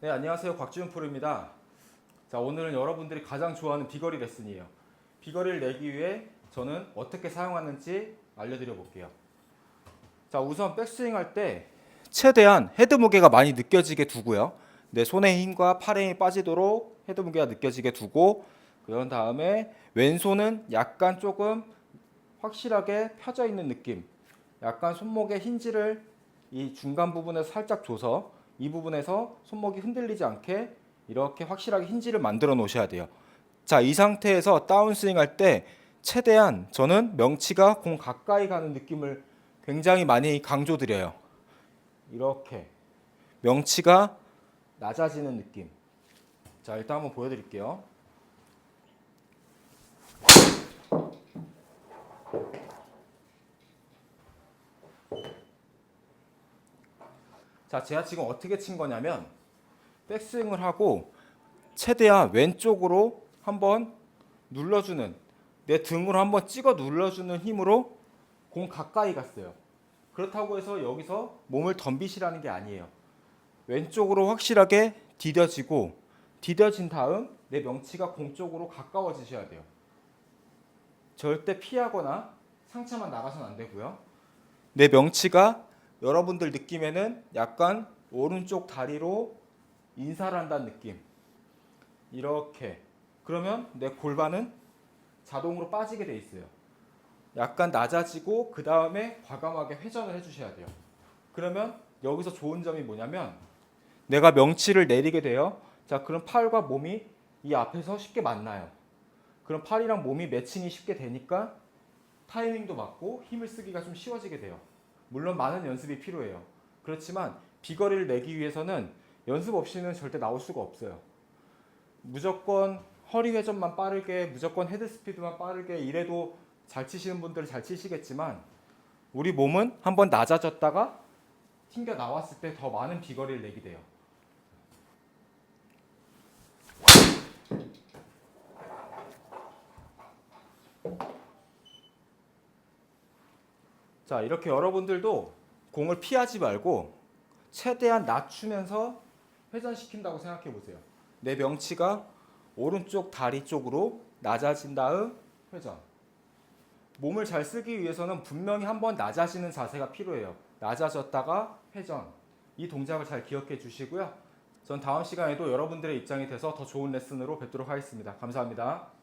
네, 안녕하세요. 곽지훈 프로입니다. 자, 오늘은 여러분들이 가장 좋아하는 비거리 레슨이에요. 비거리를 내기 위해 저는 어떻게 사용하는지 알려드려 볼게요. 자, 우선 백스윙 할 때 최대한 헤드 무게가 많이 느껴지게 두고요. 내 손의 힘과 팔의 힘이 빠지도록 헤드 무게가 느껴지게 두고 그런 다음에 왼손은 약간 조금 확실하게 펴져 있는 느낌. 약간 손목의 힌지를 이 중간 부분에 살짝 줘서 이 부분에서 손목이 흔들리지 않게 이렇게 확실하게 힌지를 만들어 놓으셔야 돼요. 자, 이 상태에서 다운스윙 할 때 최대한 저는 명치가 공 가까이 가는 느낌을 굉장히 많이 강조드려요. 이렇게 명치가 낮아지는 느낌. 자, 일단 한번 보여드릴게요. 자, 제가 지금 어떻게 친 거냐면 백스윙을 하고 최대한 왼쪽으로 한번 눌러주는 내 등으로 한번 찍어 눌러주는 힘으로 공 가까이 갔어요. 그렇다고 해서 여기서 몸을 덤비시라는 게 아니에요. 왼쪽으로 확실하게 디뎌지고 디뎌진 다음 내 명치가 공 쪽으로 가까워지셔야 돼요. 절대 피하거나 상체만 나가서는 안 되고요. 내 명치가 여러분들 느낌에는 약간 오른쪽 다리로 인사를 한다는 느낌. 이렇게. 그러면 내 골반은 자동으로 빠지게 돼 있어요. 약간 낮아지고 그 다음에 과감하게 회전을 해주셔야 돼요. 그러면 여기서 좋은 점이 뭐냐면 내가 명치를 내리게 돼요. 자, 그럼 팔과 몸이 이 앞에서 쉽게 만나요. 그럼 팔이랑 몸이 매칭이 쉽게 되니까 타이밍도 맞고 힘을 쓰기가 좀 쉬워지게 돼요. 물론 많은 연습이 필요해요. 그렇지만 비거리를 내기 위해서는 연습 없이는 절대 나올 수가 없어요. 무조건 허리 회전만 빠르게, 무조건 헤드 스피드만 빠르게 이래도 잘 치시는 분들은 잘 치시겠지만 우리 몸은 한번 낮아졌다가 튕겨 나왔을 때 더 많은 비거리를 내게 돼요. 자, 이렇게 여러분들도 공을 피하지 말고 최대한 낮추면서 회전시킨다고 생각해 보세요. 내 명치가 오른쪽 다리 쪽으로 낮아진 다음 회전. 몸을 잘 쓰기 위해서는 분명히 한번 낮아지는 자세가 필요해요. 낮아졌다가 회전. 이 동작을 잘 기억해 주시고요. 전 다음 시간에도 여러분들의 입장이 돼서 더 좋은 레슨으로 뵙도록 하겠습니다. 감사합니다.